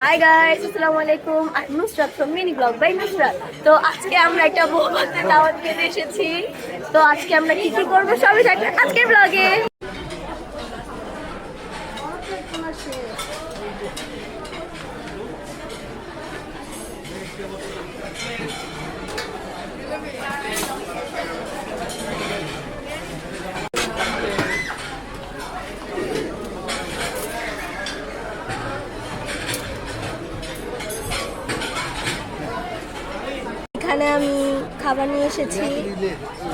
High guys আসসালামু আলাইকুম আর Nusrat from mini vlog by Nusrat তো আজকে আমরা একটা বউ ভাতের দাওয়াত খেতে এসেছি। তো আজকে আমরা কি কি করব সবই থাকবে আজকের ব্লগে আমি খাবার নিয়ে এসেছি।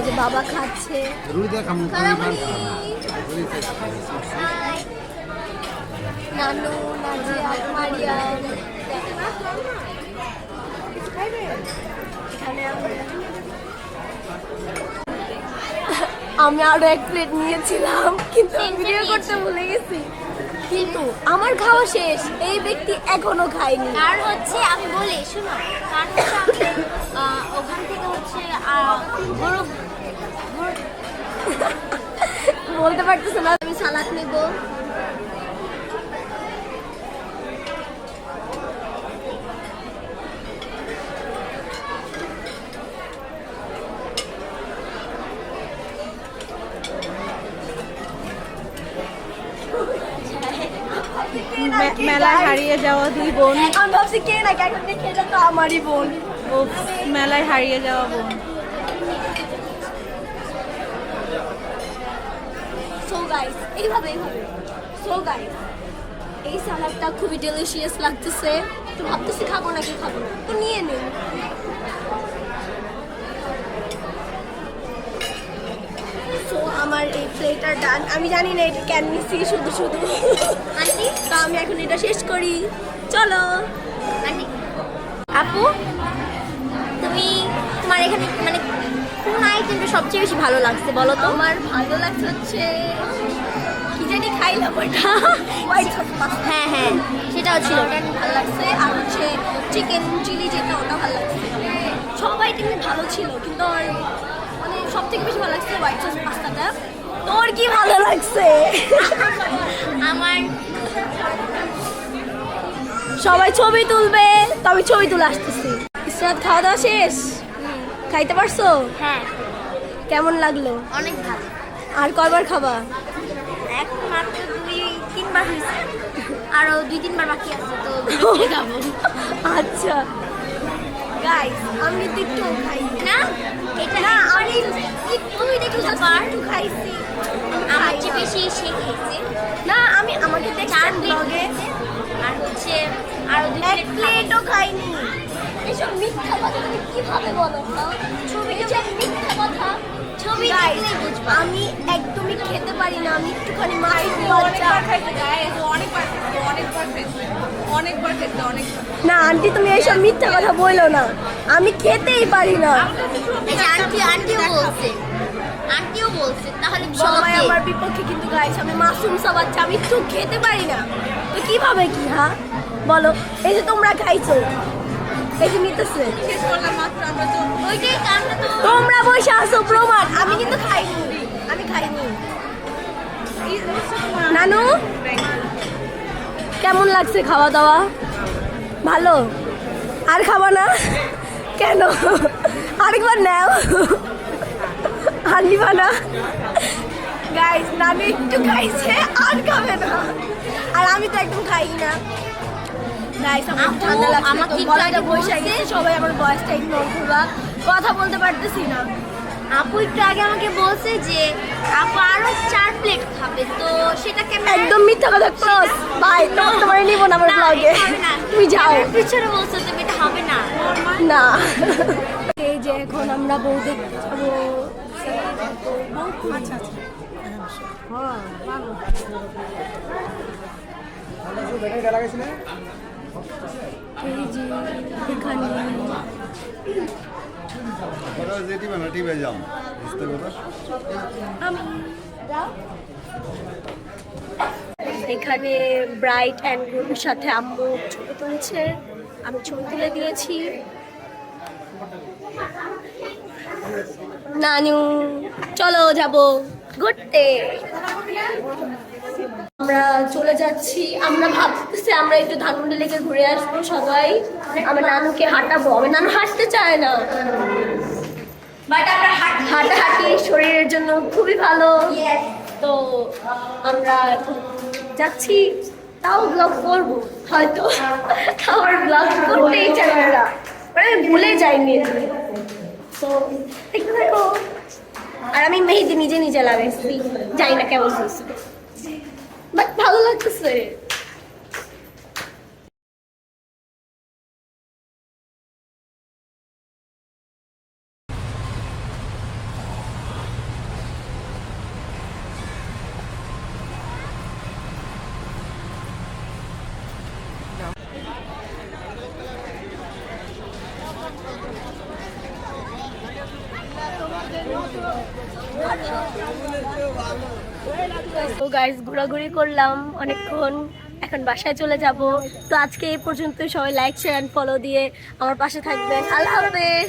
যে বাবা খাচ্ছে। আমি আরও এক প্লেট নিয়েছিলাম, কিন্তু ভিডিও করতে ভুলে গেছি। কিন্তু আমার খাওয়া শেষ। এই ব্যক্তি এখনও খায়নি। আর হচ্ছে? আমি বলি শুনো কারণ হচ্ছে আমি, ওখান থেকে হচ্ছে বলতে পারতেছে না। আমি সালাদ নেব। মেলায় হারিয়ে যাওয়া দুই বোন। আমি ভাবছি কে না এখন দেখে এটা তো আমারই বোন। ও মেলায় হারিয়ে যাওয়া বোন। সো গাইস এইভাবে এইভাবে। সো গাইস এই সালাদটা খুবই ডেলিশিয়াস লাগতেছে। তো ভাবতেছি খাব নাকি খাব তো নিয়ে নিন সো আমার এই প্লেটার ডান আমি জানি না এটা নিচ্ছি শুধু শুধু। আন্টি তো আমি এখন এটা শেষ করি। চলো। আন্টি আপু? তুমি তোমার এখানে মানে কোন আইটেমটা সবচেয়ে বেশি ভালো লাগছে বলো তো? আমার ভালো লাগছে হচ্ছে কি জানি খাইলাম ওটা। হ্যাঁ হ্যাঁ। সেটাও ছিল। ওটা ভালো লাগছে। আর হচ্ছে চিকেন চিলি যেটা ওটা ভালো লাগছে। সব আইটেমই ভালো ছিল কিন্তু মানে সব থেকে বেশি ভালো লাগছে হোয়াইট সস পাস্তাটা? তোর কি ভালো লাগছে? আমার সবাই ছবি তুলবে তবে ছবি তুলে আসতেছি। ইসরাত খাওয়া দাওয়া শেষ খাইতে পারছ? হ্যাঁ। কেমন লাগল? অনেক ভালো। আর কয়বার খাবা? মাত্র দুই তিনবার হয়েছে। আরও দুই তিনবার বাকি আছে তো খাব। আচ্ছা। গাইস আমি তো একটু খাই। না? এটা না আমি একটুই দেখি just আবার? একটু খাইছি আমার চেয়ে বেশি সে খেয়েছে না আমি আমাকে চার দেখছেন প্লেট ব্লগে খেয়েছে আর হচ্ছে আরও দুই এক প্লেট প্লেটও খাইনি এসব আমি একদমই খেতে পারি না আমি একটুখানি না আন্টি তুমি এইসব মিথ্যা কথা বলো না আমি খেতেই পারি না আন্টি আন্টিও বলছে আন্টিও বলছে তাহলে সবাই আমার বিপক্ষে কিন্তু গাইছে আমি সব আমি একটু খেতে পারি না। তো কীভাবে কি হ্যাঁ? বলো, এই যে তোমরা খাইছো আমরা তো তোমরা বসে প্রমাণ। আমি কিন্তু খাইনি। আমি খাইনি। নানু? কেমন লাগছে খাওয়া দাওয়া ভালো? আর খাবা না? কেন? আরেকবার নাও। আর নিবা না? গাইস নানু একটু খাইছে আর খাবে না। আর আমি তো একদম খাই না। আমার আপু, ঠান্ডা লাগছে। আমাকে গলাটা বসে গেছে সবাই আমার বয়সটা ইগনোর করবা কথা বলতে পারতেছি না। আপু একটু আগে আমাকে বলছে যে আপু আরও চার প্লেট খাবে তো সেটা কেমন একদম মিথ্যা কথা ক্রস ভাই তোমার তোমার নিব না আমার ব্লগে তুমি যাও। পিছনে বলছো তুমি এটা হবে না। না। এই যে এখন আমরা বউ দেখতে যাব আচ্ছা। আচ্ছা এখানে ব্রাইট অ্যান্ড গ্রুমের সাথে আম্মু ছবি তুলছে। আমি ছবি তুলে দিয়েছি। নানু, চলো যাব ঘুরতে। আমরা চলে যাচ্ছি। আমরা ভাবতেছি আমরা একটু ধানমন্ডি লেগে ঘুরে আসব সবাই। আমার নানুকে হাঁটাবো। আমার নানু হাঁটতে চায় না। বাট আমরা হাঁটাহাঁটি শরীরের জন্য খুবই ভালো। তো আমরা যাচ্ছি। তাও ব্লগ করব। হয়তো আমার ব্লগ করতেই চাই না। মানে ভুলে যাইনি। তো দেখতে থাকো। আর আমি মেহেদি নিজে নিজে লাগাইছি। জানি না কেমন হয়েছে। ভালো লাগতেছে। তো গাইস ঘোরাঘুরি করলাম অনেকক্ষণ, এখন বাসায় চলে যাব। তো আজকে এই পর্যন্ত সবাই লাইক শেয়ার ফলো দিয়ে আমার পাশে থাকবেন। আল্লাহ হাফেজ!